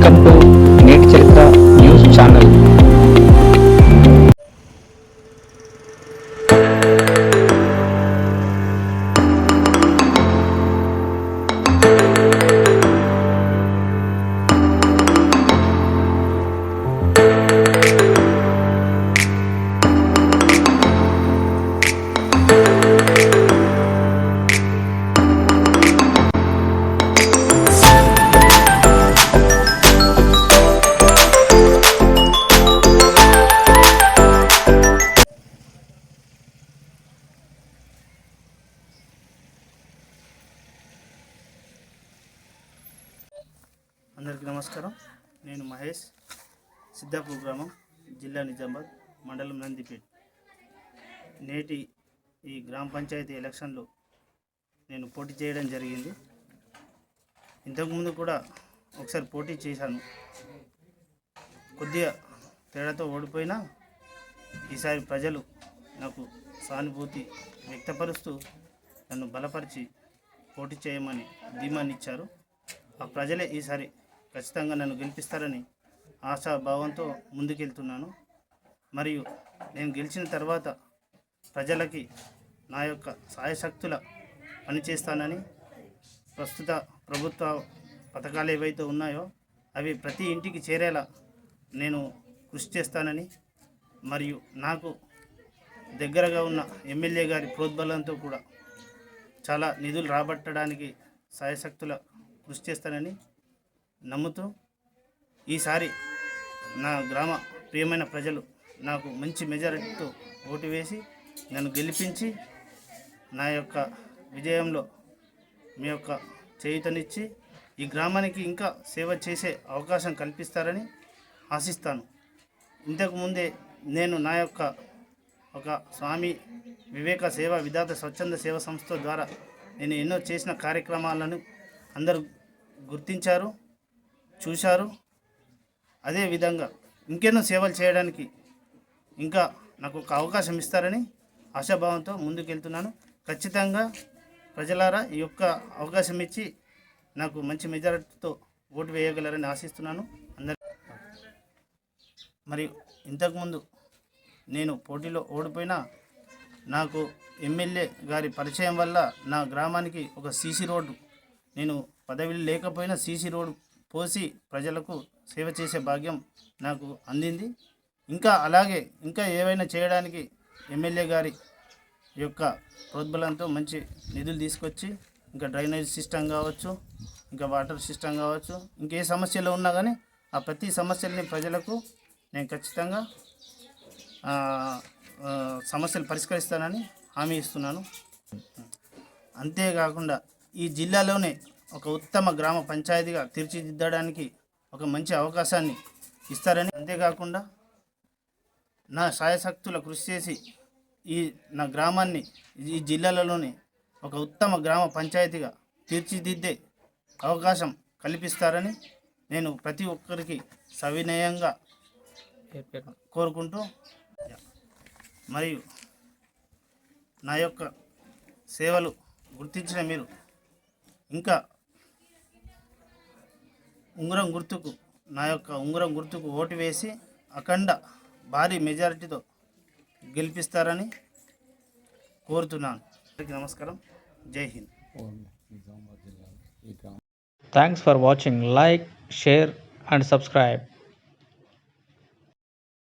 come. to అందరికీ నమస్కారం. నేను మహేష్ సిద్ధాపూర్ గ్రామం జిల్లా నిజామాబాద్ మండలం నందిపేట్. నేటి ఈ గ్రామ పంచాయతీ ఎలక్షన్లో నేను పోటీ చేయడం జరిగింది. ఇంతకుముందు కూడా ఒకసారి పోటీ చేశాను. కొద్దిగా తేడాతో ఓడిపోయినా ఈసారి ప్రజలు నాకు సానుభూతి వ్యక్తపరుస్తూ నన్ను బలపరిచి పోటీ చేయమని ధీమాన్నిచ్చారు ఆ ప్రజలే ఈసారి ఖచ్చితంగా నన్ను గెలిపిస్తారని ఆశాభావంతో ముందుకెళ్తున్నాను. మరియు నేను గెలిచిన తర్వాత ప్రజలకి నా యొక్క సాయశక్తుల పనిచేస్తానని ప్రస్తుత ప్రభుత్వ పథకాలు ఏవైతే ఉన్నాయో అవి ప్రతి ఇంటికి చేరేలా నేను కృషి చేస్తానని మరియు నాకు దగ్గరగా ఉన్న ఎమ్మెల్యే గారి ప్రోద్బలంతో కూడా చాలా నిధులు రాబట్టడానికి సాయశక్తుల కృషి చేస్తానని నమ్ముతూ ఈసారి నా గ్రామ ప్రియమైన ప్రజలు నాకు మంచి మెజారిటీతో ఓటు వేసి నన్ను గెలిపించి నా యొక్క విజయంలో మీ యొక్క చేయుతనిచ్చి ఈ గ్రామానికి ఇంకా సేవ చేసే అవకాశం కల్పిస్తారని ఆశిస్తాను. ఇంతకుముందే నేను నా యొక్క ఒక స్వామి వివేక సేవ విధాత స్వచ్ఛంద సేవ సంస్థ ద్వారా నేను ఎన్నో చేసిన కార్యక్రమాలను అందరూ గుర్తించారు. చూశారు. అదేవిధంగా ఇంకెన్నో సేవలు చేయడానికి ఇంకా నాకు ఒక అవకాశం ఇస్తారని ఆశాభావంతో ముందుకెళ్తున్నాను. ఖచ్చితంగా ప్రజలారా ఈ యొక్క అవకాశం ఇచ్చి నాకు మంచి మెజారిటీతో ఓటు వేయగలరని ఆశిస్తున్నాను. అందరి మరియు ఇంతకుముందు నేను పోటీలో ఓడిపోయినా నాకు ఎమ్మెల్యే గారి పరిచయం వల్ల నా గ్రామానికి ఒక సీసీ రోడ్డు నేను పదవిలో లేకపోయినా సీసీ రోడ్డు పోసి ప్రజలకు సేవ చేసే భాగ్యం నాకు అందింది. ఇంకా అలాగే ఇంకా ఏవైనా చేయడానికి ఎమ్మెల్యే గారి యొక్క ప్రోద్బలంతో మంచి నిధులు తీసుకొచ్చి ఇంకా డ్రైనేజ్ సిస్టమ్ కావచ్చు ఇంకా వాటర్ సిస్టమ్ కావచ్చు ఇంకే సమస్యలు ఉన్నా కానీ ఆ ప్రతి సమస్యల్ని ప్రజలకు నేను ఖచ్చితంగా సమస్యలు పరిష్కరిస్తానని హామీ ఇస్తున్నాను. అంతేకాకుండా ఈ జిల్లాలోనే ఒక ఉత్తమ గ్రామ పంచాయతీగా తీర్చిదిద్దడానికి ఒక మంచి అవకాశాన్ని ఇస్తారని అంతేకాకుండా నా సాయశక్తుల కృషి చేసి ఈ నా గ్రామాన్ని ఈ జిల్లాలలోని ఒక ఉత్తమ గ్రామ పంచాయతీగా తీర్చిదిద్దే అవకాశం కల్పిస్తారని నేను ప్రతి ఒక్కరికి సవినయంగా కోరుకుంటూ మరియు నా యొక్క సేవలు గుర్తించిన మీరు ఇంకా ఉంగరం గుర్తుకు నా యొక్క ఉంగరం గుర్తుకు ఓటు వేసి అఖండ భారీ మెజారిటీతో గెలిపిస్తారని కోరుతున్నాను. అందరికీ నమస్కారం. జై Hind. Thanks for watching like share and subscribe